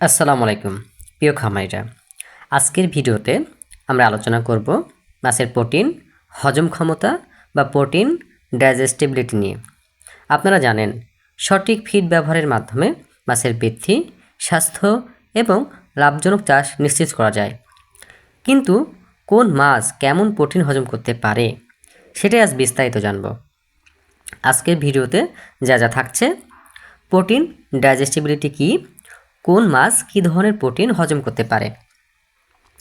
আসসালামু আলাইকুম, প্রিয় খামারিরা। আজকের ভিডিওতে আমরা আলোচনা করব মাছের প্রোটিন, হজম ক্ষমতা বা প্রোটিন ডাইজেস্টিবিলিটি নিয়ে। আপনারা জানেন, সঠিক ফিড ব্যবহারের মাধ্যমে মাছের বৃদ্ধি, স্বাস্থ্য এবং লাভজনক চাষ নিশ্চিত করা যায়। কিন্তু কোন মাছ কেমন প্রোটিন হজম করতে পারে, সেটাই আজ বিস্তারিত জানব। আজকের ভিডিওতে যা যা থাকছে, প্রোটিন ডাইজেস্টিবিলিটি কী কোন মাছ কী ধরনের প্রোটিন হজম করতে পারে?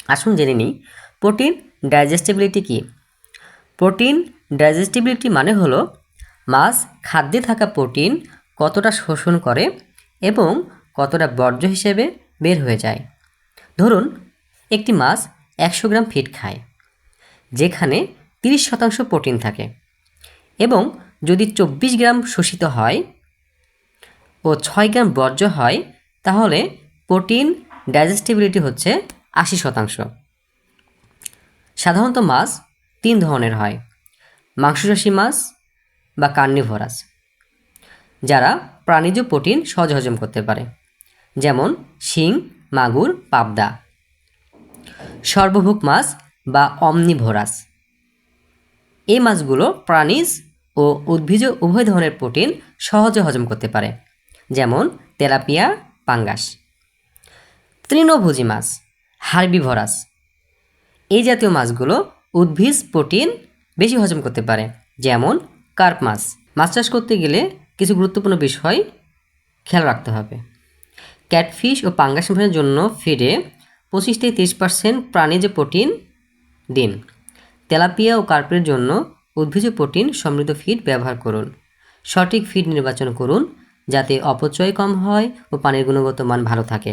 আসুন জেনে নিই। প্রোটিন ডাইজেস্টিবিলিটি কী? প্রোটিন ডাইজেস্টিবিলিটি মানে হলো মাছ খাদ্যে থাকা প্রোটিন কতটা শোষণ করে এবং কতটা বর্জ্য হিসেবে বের হয়ে যায়। ধরুন, একটি মাছ একশো গ্রাম ফিড খায়, যেখানে তিরিশ শতাংশ প্রোটিন থাকে এবং যদি চব্বিশ গ্রাম শোষিত হয় ও ছয় গ্রাম বর্জ্য হয় তাহলে প্রোটিন ডাইজেস্টিবিলিটি হচ্ছে আশি শতাংশ। সাধারণত মাছ তিন ধরনের হয় মাংসচাষী মাছ বা কার্নিভোরাস, যারা প্রাণীজ প্রোটিন সহজ হজম করতে পারে, যেমন শিং, মাগুর, পাবদা। সর্বভোগ মাছ বা অমনিভোরাস। এই মাছগুলো প্রাণীজ ও উদ্ভিজ উভয় ধরনের প্রোটিন সহজে হজম করতে পারে, যেমন তেলাপিয়া পাঙ্গাস। তৃণভোজী মাছ হার্বিভরাস এই জাতীয় মাছগুলো উদ্ভিজ প্রোটিন বেশি হজম করতে পারে, যেমন কার্প মাছ। মাছ চাষ করতে গেলে কিছু গুরুত্বপূর্ণ বিষয় খেয়াল রাখতে হবে। ক্যাটফিশ ও পাঙ্গাস মাছের জন্য ফিডে পঁচিশ থেকে তিরিশ পার্সেন্ট প্রাণীজ প্রোটিন দিন। তেলাপিয়া ও কার্পের জন্য উদ্ভিজ প্রোটিন সমৃদ্ধ ফিড ব্যবহার করুন। সঠিক ফিড নির্বাচন করুন যাতে অপচয় কম হয় ও পানির গুণগত মান ভালো থাকে।